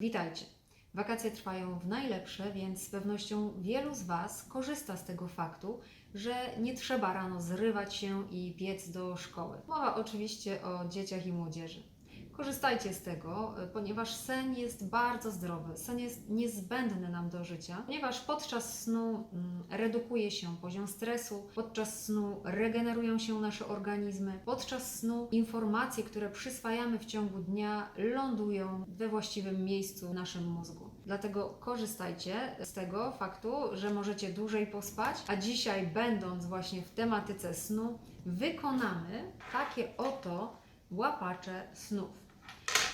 Witajcie. Wakacje trwają w najlepsze, więc z pewnością wielu z Was korzysta z tego faktu, że nie trzeba rano zrywać się i biec do szkoły. Mowa oczywiście o dzieciach i młodzieży. Korzystajcie z tego, y, ponieważ sen jest bardzo zdrowy. Sen jest niezbędny nam do życia, ponieważ podczas snu mm, redukuje się poziom stresu, podczas snu regenerują się nasze organizmy, podczas snu informacje, które przyswajamy w ciągu dnia, lądują we właściwym miejscu w naszym mózgu. Dlatego korzystajcie z tego faktu, że możecie dłużej pospać, a dzisiaj, będąc właśnie w tematyce snu, wykonamy takie oto łapacze snów.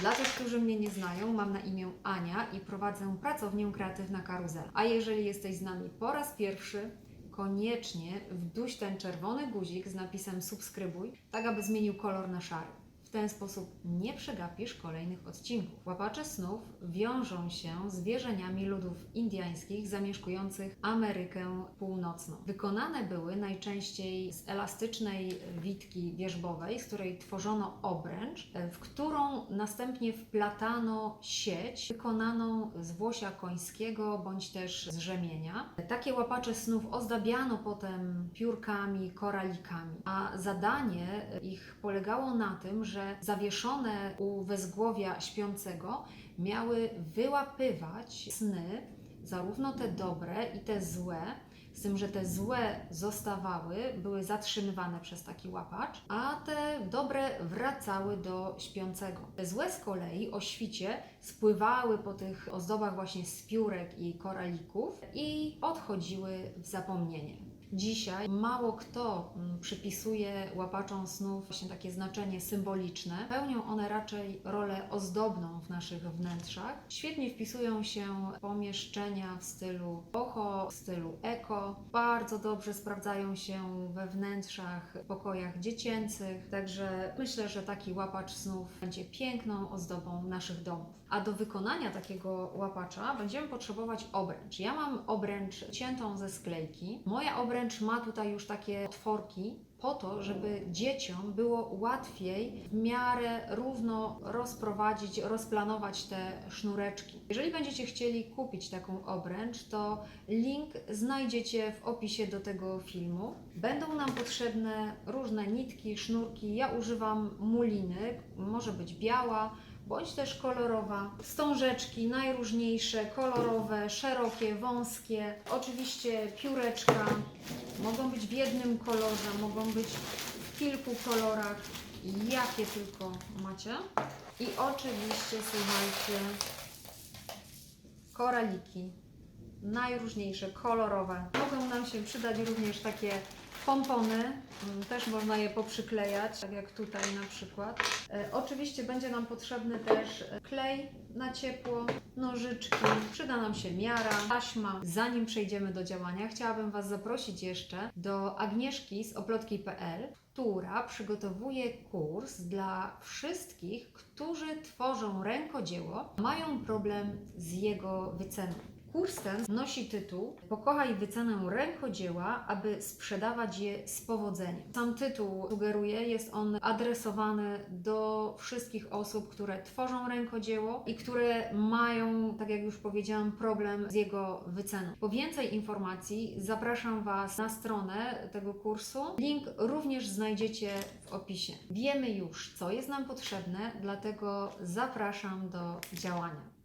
Dla tych, którzy mnie nie znają, mam na imię Ania i prowadzę pracownię Kreatywna Karuzel. A jeżeli jesteś z nami po raz pierwszy, koniecznie wduś ten czerwony guzik z napisem subskrybuj, tak aby zmienił kolor na szary. W ten sposób nie przegapisz kolejnych odcinków. Łapacze snów wiążą się z wierzeniami ludów indyjskich zamieszkujących Amerykę Północną. Wykonane były najczęściej z elastycznej witki wierzbowej, z której tworzono obręcz, w którą następnie wplatano sieć wykonaną z włosia końskiego bądź też z rzemienia. Takie łapacze snów ozdabiano potem piórkami, koralikami, a zadanie ich polegało na tym, że zawieszone u wezgłowia śpiącego miały wyłapywać sny, zarówno te dobre i te złe, z tym, że te złe zostawały, były zatrzymywane przez taki łapacz, a te dobre wracały do śpiącego. Te złe z kolei o świcie spływały po tych ozdobach właśnie z piórek i koralików i odchodziły w zapomnienie. Dzisiaj mało kto mm, przypisuje łapaczom snów właśnie takie znaczenie symboliczne. Pełnią one raczej rolę ozdobną w naszych wnętrzach. Świetnie wpisują się w pomieszczenia w stylu boho, w stylu eko. Bardzo dobrze sprawdzają się we wnętrzach, pokojach dziecięcych. Także myślę, że taki łapacz snów będzie piękną ozdobą naszych domów. A do wykonania takiego łapacza będziemy potrzebować obręcz. Ja mam obręcz ciętą ze sklejki. Moja obręcz ma tutaj już takie otworki po to, żeby dzieciom było łatwiej w miarę równo rozprowadzić, rozplanować te sznureczki. Jeżeli będziecie chcieli kupić taką obręcz, to link znajdziecie w opisie do tego filmu. Będą nam potrzebne różne nitki, sznurki. Ja używam muliny, może być biała, bądź też kolorowa. Wstążeczki najróżniejsze, kolorowe, szerokie, wąskie. Oczywiście pióreczka mogą być w jednym kolorze, mogą być w kilku kolorach, jakie tylko macie. I oczywiście, słuchajcie, koraliki najróżniejsze, kolorowe. Mogą nam się przydać również takie pompony, Mm, też można je poprzyklejać, tak jak tutaj na przykład. E, oczywiście będzie nam potrzebny też e, klej na ciepło, nożyczki, przyda nam się miara, taśma. Zanim przejdziemy do działania, chciałabym Was zaprosić jeszcze do Agnieszki z oplotki.pl, która przygotowuje kurs dla wszystkich, którzy tworzą rękodzieło, mają problem z jego wyceną. Kurs ten nosi tytuł Pokochaj wycenę rękodzieła, aby sprzedawać je z powodzeniem. Sam tytuł sugeruje, jest on adresowany do wszystkich osób, które tworzą rękodzieło i które mają, tak jak już powiedziałam, problem z jego wyceną. Po więcej informacji zapraszam Was na stronę tego kursu. Link również znajdziecie w opisie. Wiemy już, co jest nam potrzebne, dlatego zapraszam do działania.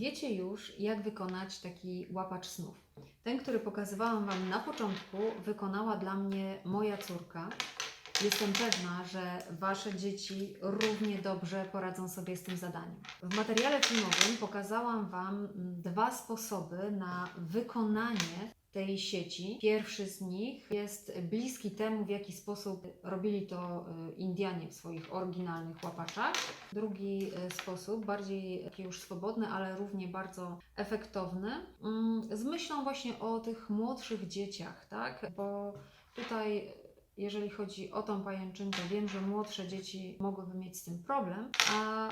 Wiecie już, jak wykonać taki łapacz snów. Ten, który pokazywałam Wam na początku, wykonała dla mnie moja córka. Jestem pewna, że Wasze dzieci równie dobrze poradzą sobie z tym zadaniem. W materiale filmowym pokazałam Wam dwa sposoby na wykonanie tej sieci. Pierwszy z nich jest bliski temu, w jaki sposób robili to y, Indianie w swoich oryginalnych łapaczach. Drugi y, sposób, bardziej taki już swobodny, ale równie bardzo efektowny, mm, z myślą właśnie o tych młodszych dzieciach, tak? Bo tutaj jeżeli chodzi o tą pajęczynkę, wiem, że młodsze dzieci mogłyby mieć z tym problem, a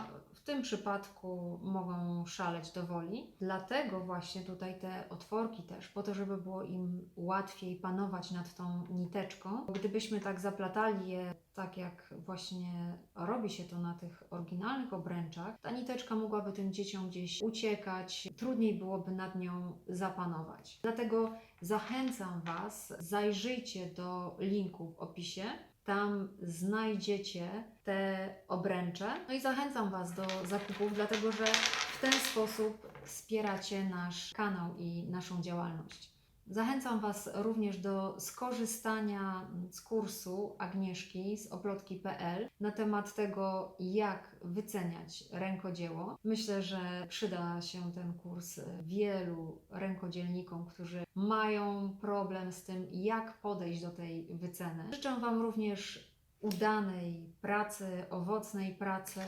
tym przypadku mogą szaleć do woli. Dlatego właśnie tutaj te otworki też, po to, żeby było im łatwiej panować nad tą niteczką. Gdybyśmy tak zaplatali je tak jak właśnie robi się to na tych oryginalnych obręczach, ta niteczka mogłaby tym dzieciom gdzieś uciekać, trudniej byłoby nad nią zapanować. Dlatego zachęcam Was, zajrzyjcie do linku w opisie. Tam znajdziecie te obręcze. No i zachęcam Was do zakupów, dlatego że w ten sposób wspieracie nasz kanał i naszą działalność. Zachęcam Was również do skorzystania z kursu Agnieszki z oplotki.pl na temat tego, jak wyceniać rękodzieło. Myślę, że przyda się ten kurs wielu rękodzielnikom, którzy mają problem z tym, jak podejść do tej wyceny. Życzę Wam również udanej pracy, owocnej pracy.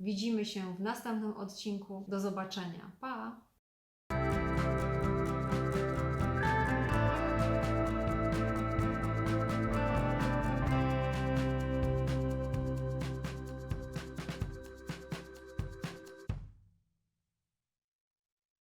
Widzimy się w następnym odcinku. Do zobaczenia. Pa!